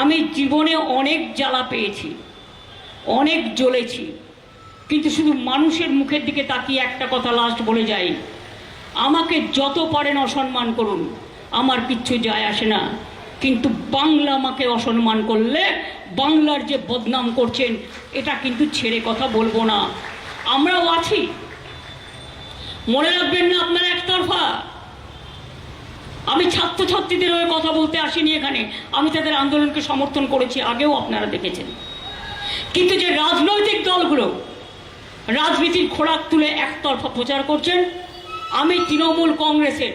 আমি জীবনে অনেক জ্বালা পেয়েছি, অনেক জ্বলেছি, কিন্তু শুধু মানুষের মুখের দিকে তাকিয়ে একটা কথা লাস্ট বলে যাই। আমাকে যত পারেন অসম্মান করুন, আমার কিচ্ছু যায় আসে না। কিন্তু বাংলা আমাকে অসম্মান করলে, বাংলার যে বদনাম করছেন, এটা কিন্তু ছেড়ে কথা বলব না। আমরাও আছি। মনে রাখবেন না আপনারা একতরফা। আমি ছাত্রছাত্রীদের হয়ে কথা বলতে আসিনি এখানে। আমি তাদের আন্দোলনকে সমর্থন করেছি, আগেও আপনারা দেখেছেন। কিন্তু যে রাজনৈতিক দলগুলো রাজনীতির খোরাক তুলে একতরফা প্রচার করছেন, আমি তৃণমূল কংগ্রেসের,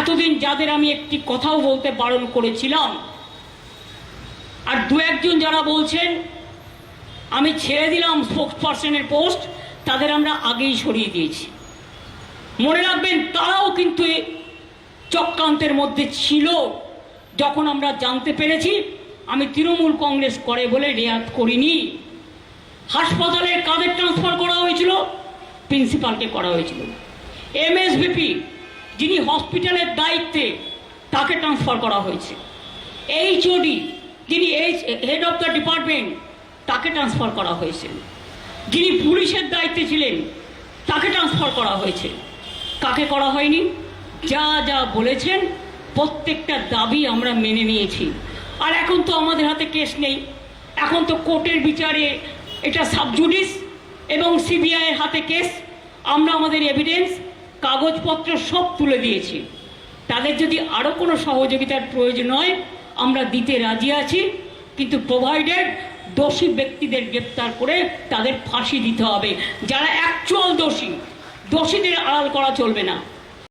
এতদিন যাদের আমি একটি কথাও বলতে বারণ করেছিলাম, আর দু একজন যারা বলছেন, আমি ছেড়ে দিলাম স্পোক্স পার্সনের পোস্ট তাদের আমরা আগেই সরিয়ে দিয়েছি। মনে রাখবেন, তারাও কিন্তু চক্রান্তের মধ্যে ছিল। যখন আমরা জানতে পেরেছি, আমি তৃণমূল কংগ্রেস করে বলে রেয়াত করিনি। হাসপাতালে কাদের ট্রান্সফার করা হয়েছিল প্রিন্সিপালকে করা হয়েছিল। এমএসবিপি যিনি হসপিটালের দায়িত্বে, তাকে ট্রান্সফার করা হয়েছে। এইচওডি যিনি H head of the department তাকে ট্রান্সফার করা হয়েছে। যিনি পুলিশের দায়িত্বে ছিলেন, তাকে ট্রান্সফার করা হয়েছে। কাকে করা হয়নি? যা যা বলেছেন, প্রত্যেকটা দাবি আমরা মেনে নিয়েছি। আর এখন তো আমাদের হাতে কেস নেই। এখন তো কোর্টের বিচারে এটা সাবজুডিস এবং সিবিআইয়ের হাতে কেস। আমরা আমাদের এভিডেন্স কাগজপত্র সব তুলে দিয়েছি। তাদের যদি আরও কোনো সহযোগিতার প্রয়োজন হয়, আমরা দিতে রাজি আছি। কিন্তু প্রোভাইডেড দোষী ব্যক্তিদের গ্রেপ্তার করে তাদের ফাঁসি দিতে হবে। যারা অ্যাকচুয়াল দোষী, দোষীদের আড়াল করা চলবে না।